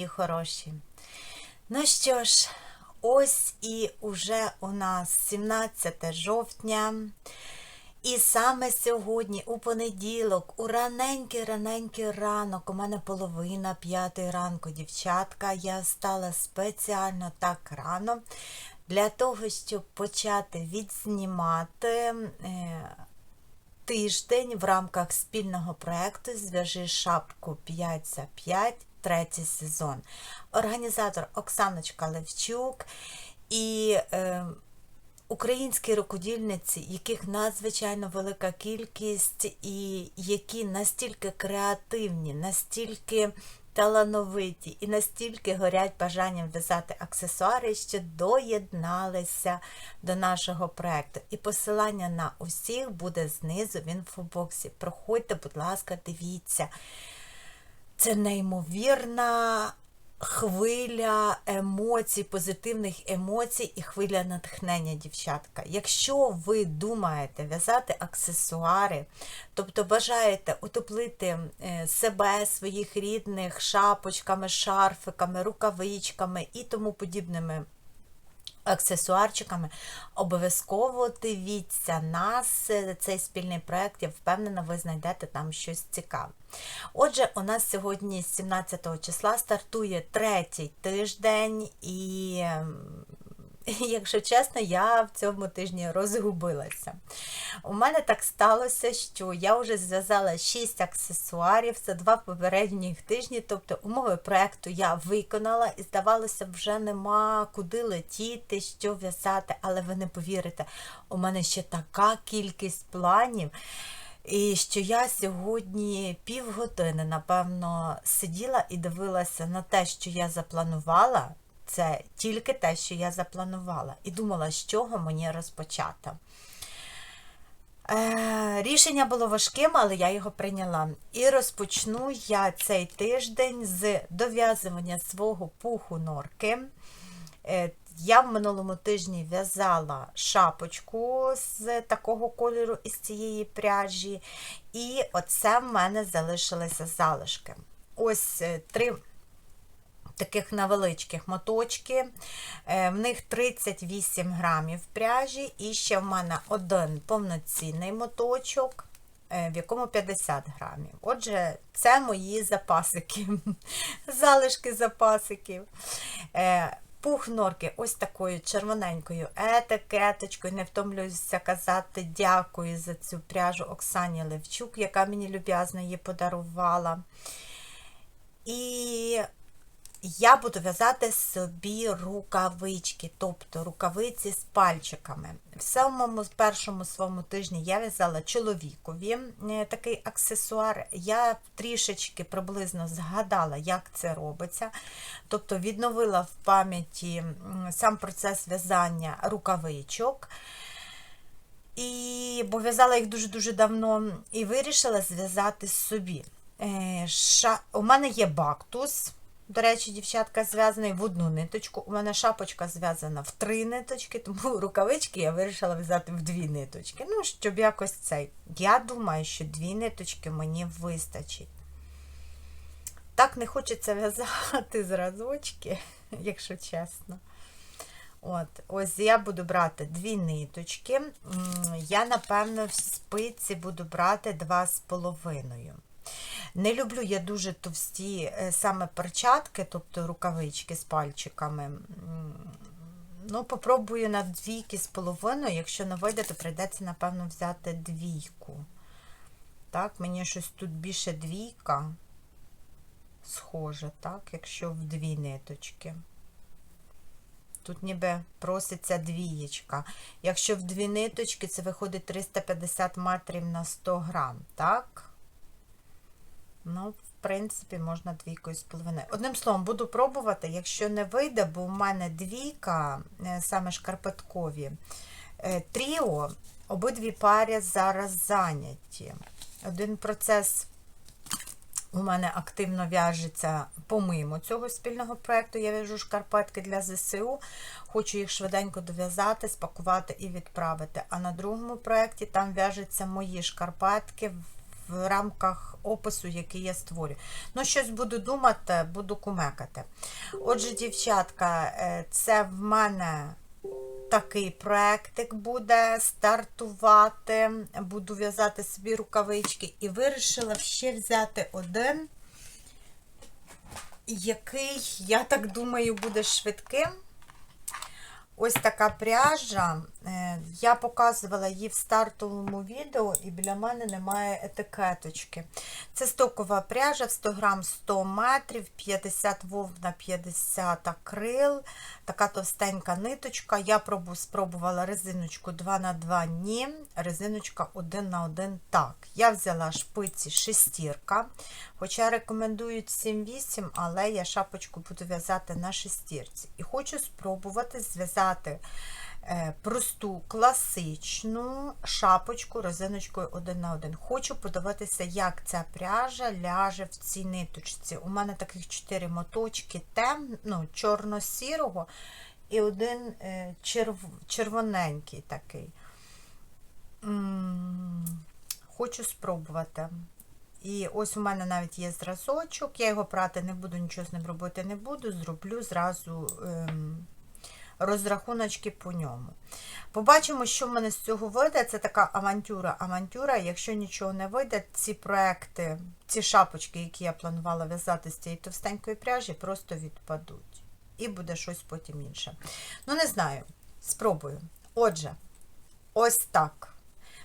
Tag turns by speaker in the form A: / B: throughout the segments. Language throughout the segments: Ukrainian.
A: Мої хороші. Ну що ж, ось і уже у нас 17 жовтня. І саме сьогодні, у понеділок, у раненький-раненький ранок, у мене половина п'ятої ранку, дівчатка, я стала спеціально так рано для того, щоб почати відзнімати. Е, тиждень в рамках спільного проєкту Зв'яжи шапку 5 за 5, третій сезон. Організатор Оксаночка Левчук і е, українські рукодільниці, яких надзвичайно велика кількість, і які настільки креативні, настільки талановиті і настільки горять бажанням в'язати аксесуари, що доєдналися до нашого проєкту. І посилання на усіх буде знизу в інфобоксі. Проходьте, будь ласка, дивіться. Це неймовірна хвиля емоцій, позитивних емоцій і хвиля натхнення, дівчатка. Якщо ви думаєте в'язати аксесуари, тобто бажаєте утоплити е, себе, своїх рідних шапочками, шарфиками, рукавичками і тому подібними аксесуарчиками. Обов'язково дивіться нас, цей спільний проект, я впевнена, ви знайдете там щось цікаве. Отже, у нас сьогодні, 17 числа, стартує третій тиждень, і ем, якщо чесно, я в цьому тижні розгубилася. У мене так сталося, що я вже зв'язала 6 аксесуарів за два попередніх тижні, тобто умови проєкту я виконала і, здавалося, вже нема куди летіти, що в'язати, але ви не повірите, у мене ще така кількість планів. І що я сьогодні півгодини, напевно, сиділа і дивилася на те, що я запланувала, це тільки те, що я запланувала, і думала, з чого мені розпочати. Е, Рішення було важким, але я його прийняла. І розпочну я цей тиждень з дов'язування свого пуху норки. Е, я в минулому тижні в'язала шапочку з такого кольору із цієї пряжі, і оце в мене залишилися залишки. Ось е, три таких невеличких моточки. Е, в них 38 грамів пряжі, і ще в мене один повноцінний моточок. Е, в якому 50 грамів. Отже, це мої запасики, залишки запасиків. Е, пух норки ось такою червоненькою етикеточкою. Не втомлююся казати дякую за цю пряжу Оксані Левчук, яка мені люб'язно її подарувала. І я буду в'язати собі рукавички, тобто рукавиці з пальчиками. В самому першому своєму тижні я в'язала чоловікові е, такий аксесуар. Я трішечки приблизно згадала, як це робиться. Тобто відновила в пам'яті сам процес в'язання рукавичок. І, Бо в'язала їх дуже-дуже давно і вирішила зв'язати собі. Е, ша... У мене є бактус. До речі, дівчатка зв'язаний в одну ниточку. У мене шапочка зв'язана в три ниточки, тому рукавички я вирішила в'язати в дві ниточки. Ну, щоб якось цей. Я думаю, що дві ниточки мені вистачить. Так не хочеться в'язати зразочки, якщо чесно. От, Ось я буду брати дві ниточки. Я, напевно, в спиці буду брати два з половиною. Не люблю я дуже товсті е, саме перчатки, тобто рукавички з пальчиками. Ну, Попробую на двійки з половиною. Якщо не вийде, то прийдеться, напевно, взяти двійку. Так, мені щось тут більше двійка. Схоже, так, якщо в дві ниточки. Тут ніби проситься двієчка. Якщо в дві ниточки, це виходить 350 метрів на 100 грам, так? Ну, в принципі, можна двійкою з половиною. Одним словом, буду пробувати, якщо не вийде, бо у мене двійка, е, саме шкарпеткові, е, тріо, обидві пари зараз зайняті. Один процес у мене активно в'яжеться помимо цього спільного проєкту. Я в'яжу шкарпетки для ЗСУ, хочу їх швиденько дов'язати, спакувати і відправити. А на другому проєкті там в'яжуться мої шкарпетки в рамках опису, який я створю. Ну, щось буду думати, буду кумекати. Отже, дівчатка, е, це в мене такий проектик буде стартувати. Буду в'язати собі рукавички і вирішила ще взяти один, який, я так думаю, буде швидким. Ось така пряжа. Е, Я показувала її в стартовому відео, і біля мене немає етикеточки. Це стокова пряжа в 100 грам 100 метрів, 50 вовна, 50 акрил, така товстенька ниточка. Я пробу, спробувала резиночку 2х2 ні, резиночка 1х1 так. Я взяла шпиці шестірка, хоча рекомендують 7-8, але я шапочку буду в'язати на шестірці. І хочу спробувати зв'язати просту класичну шапочку резиночкою 1 на 1. Хочу подивитися, як ця пряжа ляже в цій ниточці. У мене таких 4 моточки тем, ну, чорно-сірого і один е, черв, червоненький такий. М, Хочу спробувати. І ось у мене навіть є зразочок, я його прати не буду, нічого з ним робити не буду, зроблю зразу ем, розрахуночки по ньому. Побачимо, що в мене з цього вийде. Це така авантюра. Авантюра. Якщо нічого не вийде, ці проекти, ці шапочки, які я планувала в'язати з цієї товстенької пряжі, просто відпадуть. І буде щось потім інше. Ну, не знаю. Спробую. Отже, ось так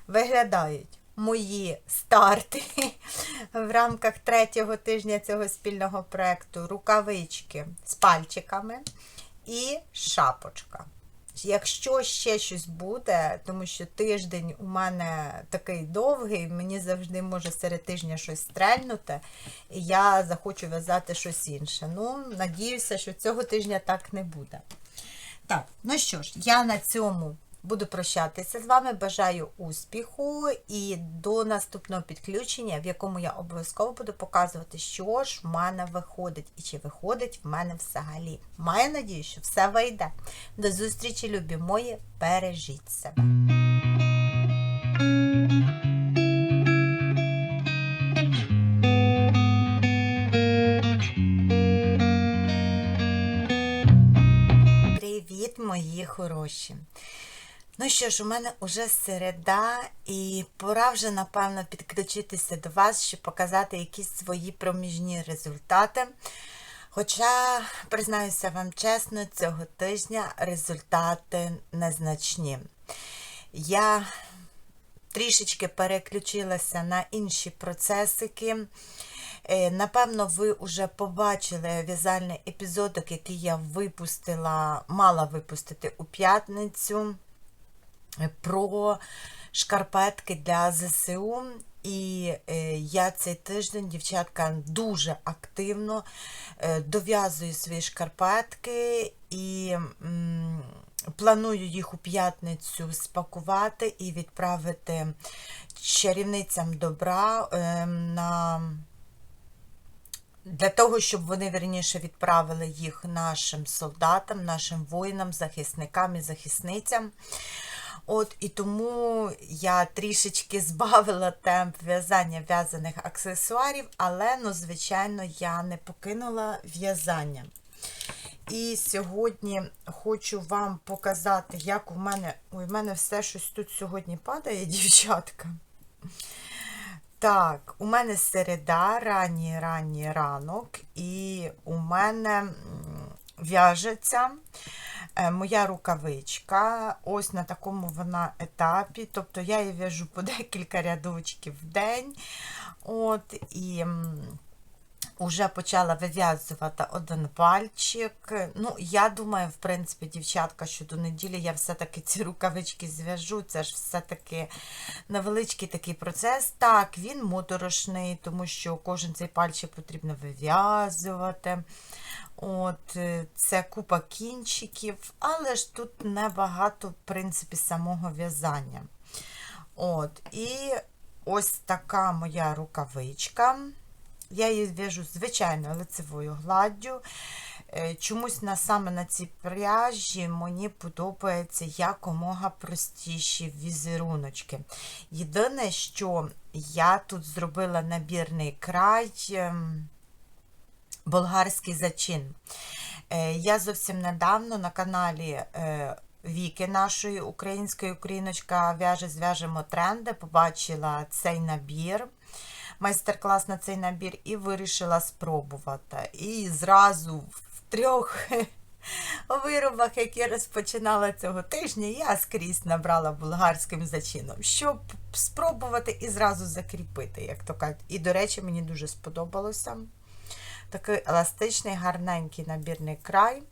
A: виглядають мої старти в рамках третього тижня цього спільного проєкту рукавички з пальчиками і шапочка. Якщо ще щось буде, тому що тиждень у мене такий довгий, мені завжди може серед тижня щось стрельнути, і я захочу в'язати щось інше. Ну, надіюся, що цього тижня так не буде. Так, ну що ж, я на цьому буду прощатися з вами. Бажаю успіху і до наступного підключення, в якому я обов'язково буду показувати, що ж в мене виходить і чи виходить в мене взагалі. Маю надію, що все вийде. До зустрічі, любі мої, бережіть себе. Мої хороші! Ну що ж, у мене вже середа, і пора вже, напевно, підключитися до вас, щоб показати якісь свої проміжні результати. Хоча, признаюся вам чесно, цього тижня результати незначні. Я трішечки переключилася на інші процесики. Е, Напевно, ви вже побачили в'язальний епізодок, який я випустила, мала випустити у п'ятницю про шкарпетки для ЗСУ. І е, я цей тиждень, дівчатка, дуже активно е, дов'язую свої шкарпетки і планую їх у п'ятницю спакувати і відправити чарівницям добра е, на. Для того, щоб вони верніше відправили їх нашим солдатам, нашим воїнам, захисникам і захисницям. От І тому я трішечки збавила темп в'язання в'язаних аксесуарів, але, ну, звичайно, я не покинула в'язання. І сьогодні хочу вам показати, як у мене. Ой, у мене все щось тут сьогодні падає, дівчатка. Так, у мене середа, ранній ранній ранок, і у мене в'яжеться моя рукавичка. Ось на такому вона етапі. Тобто я її в'яжу по декілька рядочків в день. От, і Уже почала вив'язувати один пальчик. Ну, я думаю, в принципі, дівчатка, що до неділі я все-таки ці рукавички зв'яжу. Це ж все-таки невеличкий такий процес. Так, він моторошний, тому що кожен цей пальчик потрібно вив'язувати. От, Це купа кінчиків, але ж тут небагато, в принципі, самого в'язання. От, І ось така моя рукавичка. Я її в'яжу звичайно лицевою гладдю. Е, чомусь на, саме на цій пряжі мені подобається якомога простіші візеруночки. Єдине, що я тут зробила набірний край ем, болгарський зачин. Е, Я зовсім недавно на каналі е, Віки нашої української україночка в'яже зв'яжемо тренди, побачила цей набір, майстер-клас на цей набір, і вирішила спробувати. І зразу в трьох виробах, які розпочинала цього тижня, я скрізь набрала болгарським зачином, щоб спробувати і зразу закріпити, як то кажуть. І, до речі, мені дуже сподобалося. Такий еластичний, гарненький набірний край.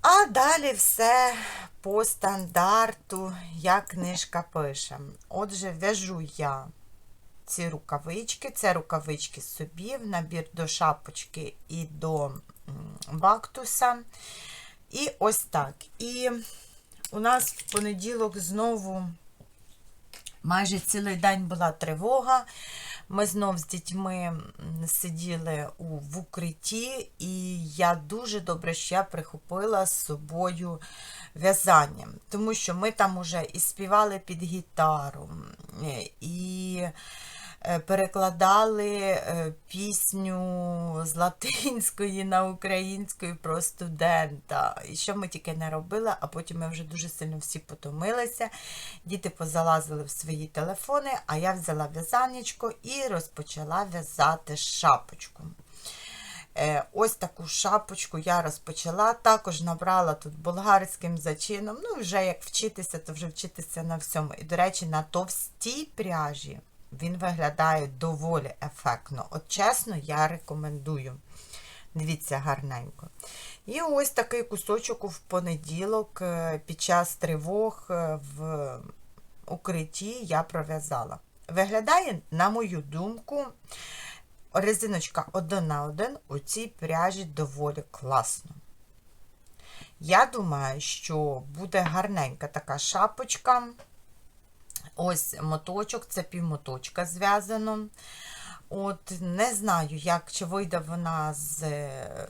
A: А далі все по стандарту, як книжка пише. Отже, в'яжу я ці рукавички. Це рукавички собі, в набір до шапочки і до бактуса. І ось так. І у нас в понеділок знову майже цілий день була тривога. Ми знов з дітьми сиділи у, в укритті, і я дуже добре, ще прихопила з собою в'язання, тому що ми там уже і співали під гітару, і перекладали е, пісню з латинської на українську про студента. І що ми тільки не робили, а потім ми вже дуже сильно всі потомилися. Діти позалазили в свої телефони, а я взяла в'язанечко і розпочала в'язати шапочку. Е, Ось таку шапочку я розпочала. Також набрала тут болгарським зачином. Ну, вже як вчитися, то вже вчитися на всьому. І, до речі, на товстій пряжі він виглядає доволі ефектно. От чесно, я рекомендую. Дивіться, гарненько. І ось такий кусочок в понеділок е, під час тривог е, в укритті я пров'язала. Виглядає, на мою думку, резиночка один на один у цій пряжі доволі класно. Я думаю, що буде гарненька така шапочка. Ось моточок, це півмоточка зв'язано. От не знаю, як чи вийде вона з, е,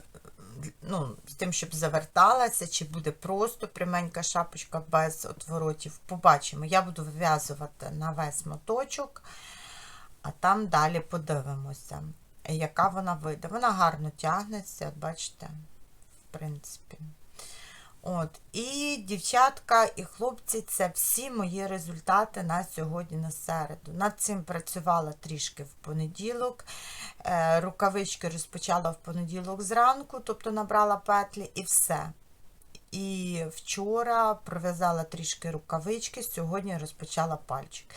A: ну, з тим, щоб заверталася, чи буде просто пряменька шапочка без отворотів. Побачимо. Я буду вив'язувати на весь моточок, а там далі подивимося, яка вона вийде. Вона гарно тягнеться, бачите, в принципі. От, І дівчатка, і хлопці це всі мої результати на сьогодні на середу. Над цим працювала трішки в понеділок. Е, рукавички розпочала в понеділок зранку, тобто набрала петлі і все. І вчора пров'язала трішки рукавички, сьогодні розпочала пальчик.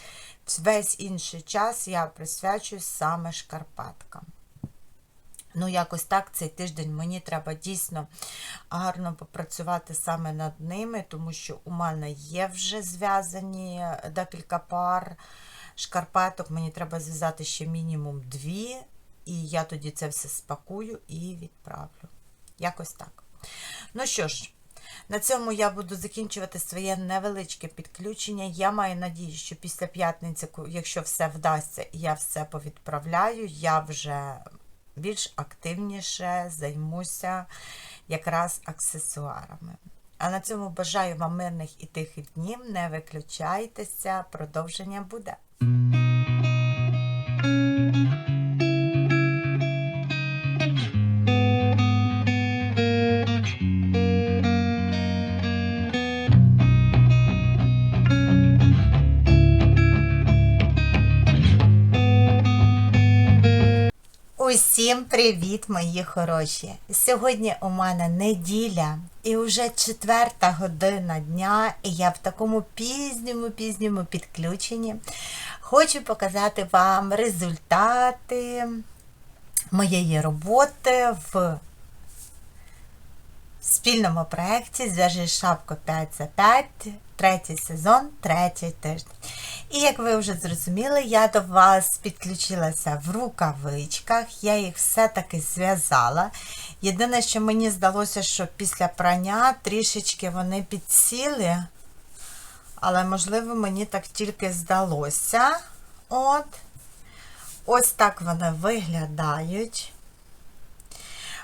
A: Весь інший час я присвячую саме шкарпеткам. Ну, якось так цей тиждень мені треба дійсно гарно попрацювати саме над ними, тому що у мене є вже зв'язані декілька пар шкарпеток. Мені треба зв'язати ще мінімум дві, і я тоді це все спакую і відправлю. Якось так. Ну що ж. На цьому я буду закінчувати своє невеличке підключення. Я маю надію, що після п'ятниці, якщо все вдасться я все повідправляю, я вже більш активніше займуся якраз аксесуарами. А на цьому бажаю вам мирних і тихих днів. Не виключайтеся, продовження буде. Усім привіт, мої хороші! Сьогодні у мене неділя і вже четверта година дня, і я в такому пізньому пізньому підключенні хочу показати вам результати моєї роботи в спільному проєкті Зв'яжи шапку 5 за 5, третій сезон, третій тиждень. І як ви вже зрозуміли, я до вас підключилася в рукавичках, я їх все-таки зв'язала. Єдине, що мені здалося, що після прання трішечки вони підсіли, але, можливо, мені так тільки здалося. От. Ось так вони виглядають.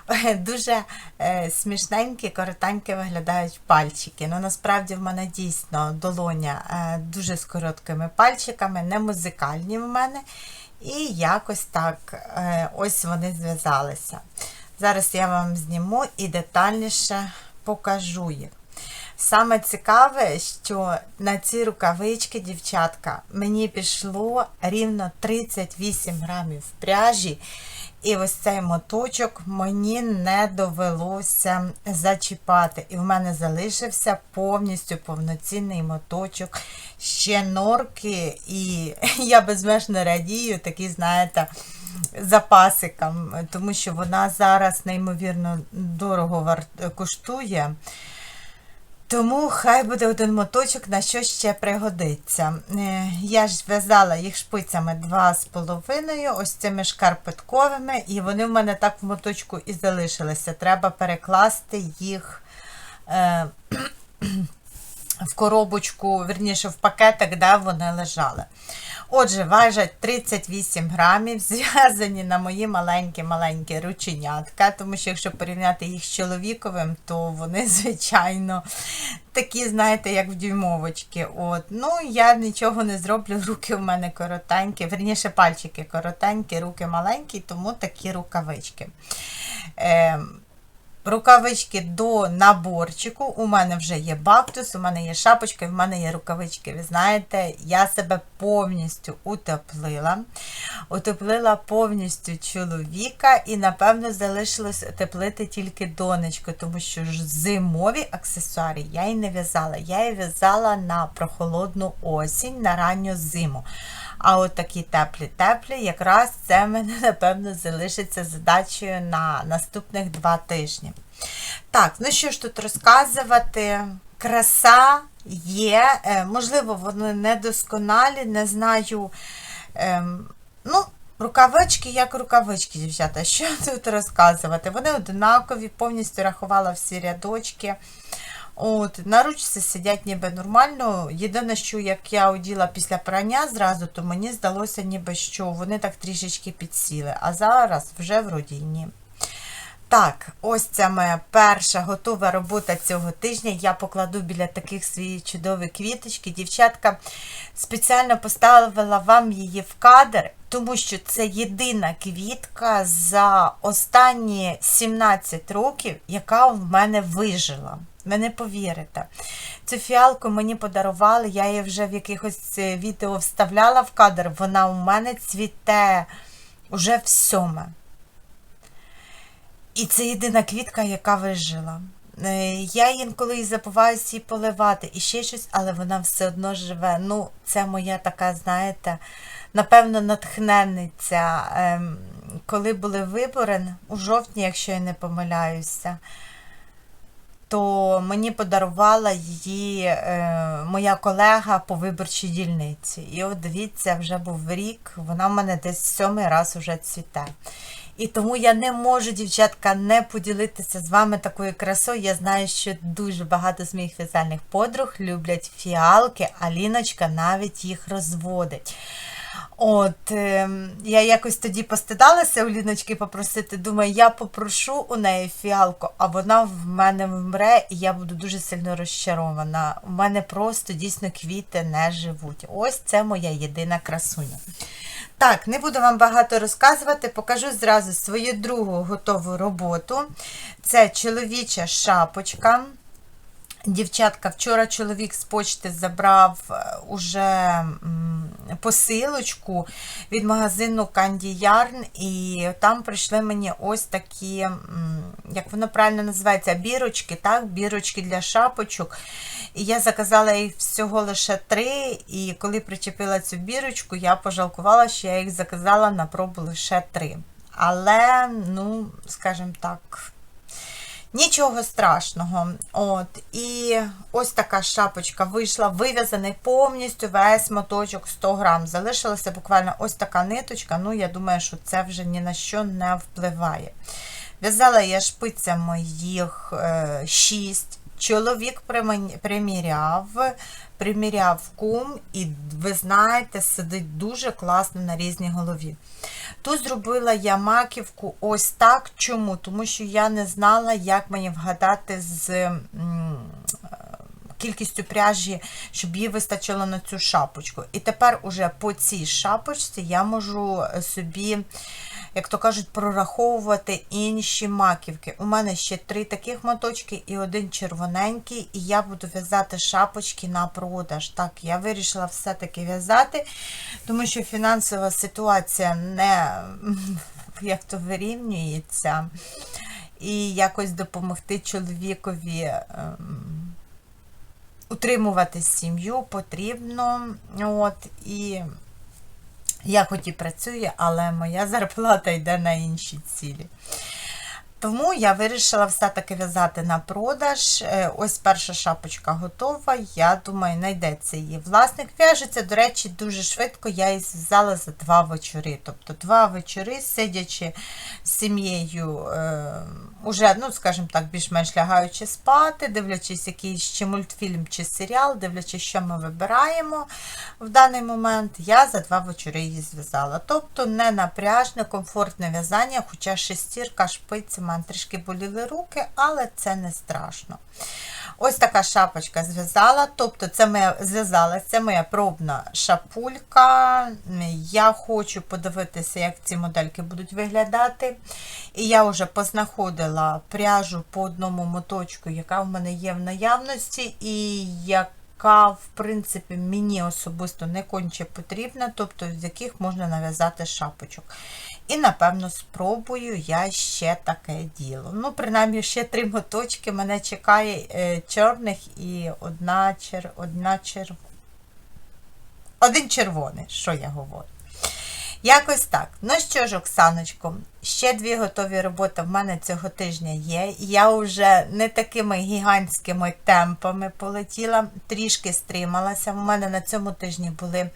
A: дуже е, смішненькі, коротенькі виглядають пальчики. Ну, насправді в мене дійсно долоня е, дуже з короткими пальчиками, не музикальні в мене. І якось так е, ось вони зв'язалися. Зараз я вам зніму і детальніше покажу їх. Саме цікаве, що на ці рукавички, дівчатка, мені пішло рівно 38 грамів пряжі. І ось цей моточок мені не довелося зачіпати. І в мене залишився повністю повноцінний моточок ще норки. І я безмежно радію, такі, знаєте, запасикам, тому що вона зараз неймовірно дорого коштує. Тому хай буде один моточок, на що ще пригодиться. Е, Я ж в'язала їх шпицями 2,5, ось цими шкарпетковими, і вони в мене так в моточку і залишилися. Треба перекласти їх е, в коробочку, верніше в пакетик, де вони лежали. Отже, важать 38 грамів, зв'язані на мої маленькі-маленькі рученятка, тому що якщо порівняти їх з чоловіковим, то вони, звичайно, такі, знаєте, як в дюймовочки. От. Ну, я нічого не зроблю, руки в мене коротенькі, верніше пальчики коротенькі, руки маленькі, тому такі рукавички. Е, Рукавички до наборчику. У мене вже є бактус, у мене є шапочка, в мене є рукавички. Ви знаєте, я себе повністю утеплила. Утеплила повністю чоловіка, і, напевно, залишилось утеплити тільки донечку, тому що ж зимові аксесуари я і не в'язала. Я її в'язала на прохолодну осінь, на ранню зиму. А от такі теплі-теплі, якраз це мене, напевно, залишиться задачею на наступних два тижні. Так, ну що ж тут розказувати? Краса є, е, можливо, вони недосконалі, не знаю. Ем, ну, Рукавички як рукавички, дівчата. Що тут розказувати? Вони однакові, повністю рахувала всі рядочки. От, На сидять ніби нормально. Єдине, що як я оділа після прання зразу, то мені здалося, ніби що вони так трішечки підсіли. А зараз вже вроді ні. Так, ось це моя перша готова робота цього тижня. Я покладу біля таких свої чудові квіточки. Дівчатка спеціально поставила вам її в кадр, тому що це єдина квітка за останні 17 років, яка в мене вижила. Ви не повірите. Цю фіалку мені подарували, я її вже в якихось е, відео вставляла в кадр. Вона у мене цвіте уже в сьоме. І це єдина квітка, яка вижила. Е, Я інколи і забуваюся її поливати, і ще щось, але вона все одно живе. Ну, це моя така, знаєте, напевно, натхненниця. Ем, Коли були вибори у жовтні, якщо я не помиляюся, то мені подарувала її е, моя колега по виборчій дільниці. І от дивіться, вже був рік, вона в мене десь сьомий раз уже цвіте. І тому я не можу, дівчатка, не поділитися з вами такою красою. Я знаю, що дуже багато з моїх в'язальних подруг люблять фіалки, а Ліночка навіть їх розводить. От, е, я якось тоді постидалася у Ліночки попросити, думаю, я попрошу у неї фіалку, а вона в мене вмре, і я буду дуже сильно розчарована. У мене просто дійсно квіти не живуть. Ось це моя єдина красуня. Так, не буду вам багато розказувати, покажу зразу свою другу готову роботу. Це чоловіча шапочка. Дівчатка, вчора чоловік з почти забрав е, уже посилочку від магазину Candy Yarn, і там прийшли мені ось такі, як воно правильно називається, бірочки, так? бірочки для шапочок. І я заказала їх всього лише три, і коли причепила цю бірочку, я пожалкувала, що я їх заказала на пробу лише три. Але, ну, скажімо так. Нічого страшного. От. І ось така шапочка вийшла, вив'язаний повністю весь моточок 100 грам. Залишилася буквально ось така ниточка. Ну, я думаю, що це вже ні на що не впливає. В'язала я шпицями їх 6. Чоловік приміряв, приміряв кум, і ви знаєте, сидить дуже класно на різній голові. Тут зробила я маківку ось так. Чому? Тому що я не знала, як мені вгадати з кількістю пряжі, щоб їй вистачило на цю шапочку. І тепер уже по цій шапочці я можу собі, як то кажуть, прораховувати інші маківки. У мене ще три таких моточки і один червоненький, і я буду в'язати шапочки на продаж. Так, я вирішила все-таки в'язати, тому що фінансова ситуація не як то вирівнюється. І якось допомогти чоловікові. ем, утримувати сім'ю потрібно. От, і я хоч і працюю, але моя зарплата йде на інші цілі. Тому я вирішила все-таки в'язати на продаж. Е, Ось перша шапочка готова. Я думаю, знайдеться її власник. В'яжеться, до речі, дуже швидко. Я її зв'язала за два вечори. Тобто два вечори, сидячи з сім'єю, е, уже, ну, скажімо так, більш-менш лягаючи спати, дивлячись якийсь чи мультфільм, чи серіал, дивлячись, що ми вибираємо в даний момент, я за два вечори її зв'язала. Тобто не напряжне, комфортне в'язання, хоча шестірка, шпиці, мене трішки боліли руки, але це не страшно. Ось така шапочка зв'язала, тобто це моя зв'язала, це моя пробна шапулька. Я хочу подивитися, як ці модельки будуть виглядати. І я вже познаходила пряжу по одному моточку, яка в мене є в наявності, і яка, в принципі, мені особисто не конче потрібна, тобто з яких можна нав'язати шапочок. І, напевно, спробую я ще таке діло. Ну, принаймні, ще три моточки мене чекає е, чорних і одна чер... одна чер... один червоний, що я говорю. Якось так. Ну що ж, Оксаночко, ще дві готові роботи в мене цього тижня є. Я вже не такими гігантськими темпами полетіла, трішки стрималася. У мене на цьому тижні були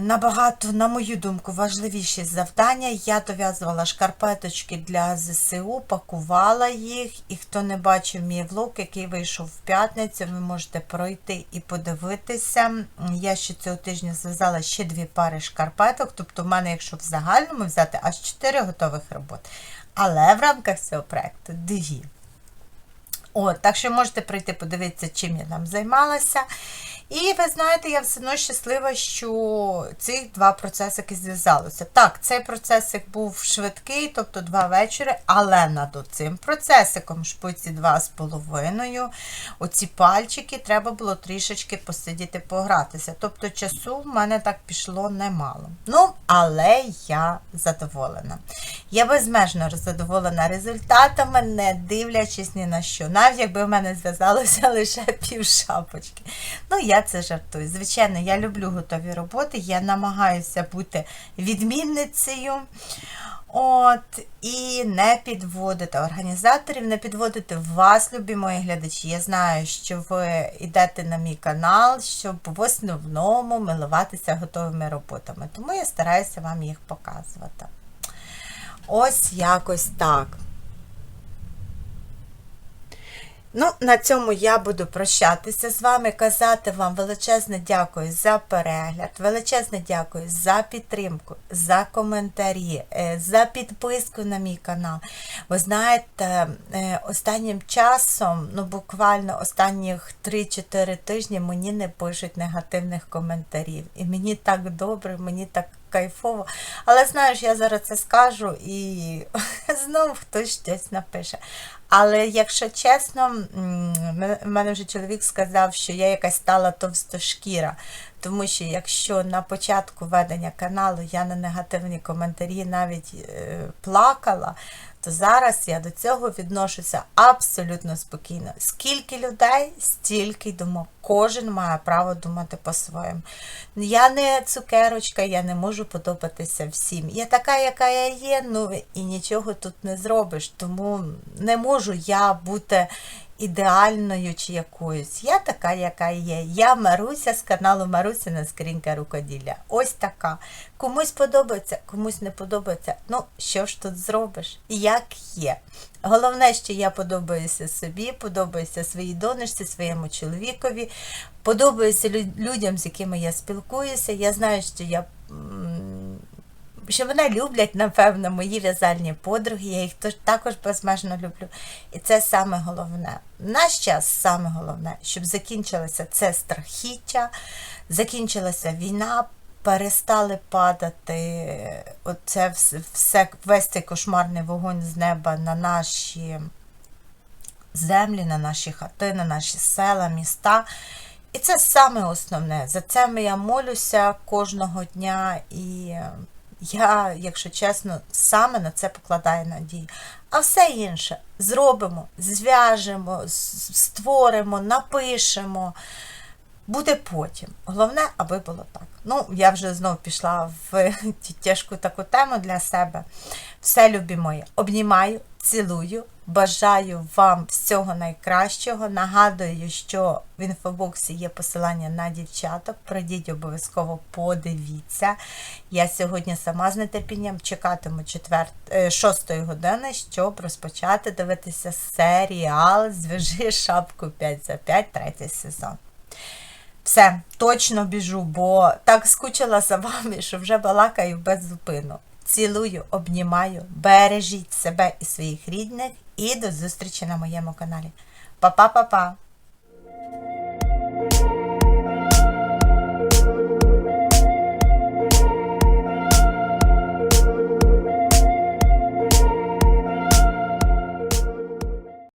A: Набагато, на мою думку, важливіші завдання. Я дов'язувала шкарпеточки для ЗСУ, пакувала їх, і хто не бачив мій влог, який вийшов в п'ятницю, ви можете пройти і подивитися. Я ще цього тижня зв'язала ще дві пари шкарпеток, тобто в мене, якщо в загальному взяти, аж 4 готових робот. Але в рамках цього проєкту дві. От, Так що можете прийти подивитися, чим я там займалася. І ви знаєте, я все одно щаслива, що ці два процесики зв'язалися. Так, цей процесик був швидкий, тобто два вечори, але над цим процесиком, шпиці два з половиною, оці пальчики треба було трішечки посидіти, погратися. Тобто часу в мене так пішло немало. Ну, але я задоволена. Я безмежно задоволена результатами, не дивлячись ні на що. Навіть якби в мене зв'язалося лише пів шапочки. Ну, я це жартую. Звичайно, я люблю готові роботи, я намагаюся бути відмінницею. От, І не підводити організаторів, не підводити вас, любі мої глядачі. Я знаю, що ви йдете на мій канал, щоб в основному милуватися готовими роботами. Тому я стараюся вам їх показувати. Ось якось так. Ну, на цьому я буду прощатися з вами, казати вам величезне дякую за перегляд, величезне дякую за підтримку, за коментарі, е, за підписку на мій канал. Ви знаєте, е, останнім часом, ну буквально останніх 3-4 тижні мені не пишуть негативних коментарів. І мені так добре, мені так кайфово. Але знаєш, я зараз це скажу і знову хтось щось напише. Але якщо чесно, в мене вже чоловік сказав, що я якась стала товстошкіра. Тому що якщо на початку ведення каналу я на негативні коментарі навіть е, плакала, то зараз я до цього відношуся абсолютно спокійно. Скільки людей, стільки думок. Кожен має право думати по-своєму. Я не цукерочка, я не можу подобатися всім. Я така, яка я є, ну і нічого тут не зробиш. Тому не можу я бути ідеальною чи якоюсь. Я така, яка є. Я Маруся з каналу Маруся на скринька рукоділля. Ось така. Комусь подобається, комусь не подобається. Ну, що ж тут зробиш? Як є. Головне, що я подобаюся собі, подобаюся своїй донечці, своєму чоловікові, подобаюся людям, з якими я спілкуюся. Я знаю, що я що мене люблять, напевно, мої в'язальні подруги. Я їх також безмежно люблю. І це саме головне. В наш час саме головне, щоб закінчилося це страхіття, закінчилася війна. Перестали падати оце все, весь цей кошмарний вогонь з неба на наші землі, на наші хати, на наші села, міста. І це саме основне. За це я молюся кожного дня, і я, якщо чесно, саме на це покладаю надії. А все інше зробимо, зв'яжемо, створимо, напишемо. Буде потім. Головне, аби було так. Ну, я вже знову пішла в тяжку таку тему для себе. Все, любі мої, обнімаю, цілую, бажаю вам всього найкращого. Нагадую, що в інфобоксі є посилання на дівчаток. Пройдіть обов'язково, подивіться. Я сьогодні сама з нетерпінням чекатиму 4, 6 години, щоб розпочати дивитися серіал Зв'яжи шапку 5 за 5, третій сезон. Все, точно біжу, бо так скучила за вами, що вже балакаю без зупину. Цілую, обнімаю, бережіть себе і своїх рідних, і до зустрічі на моєму каналі. Па-па-па-па!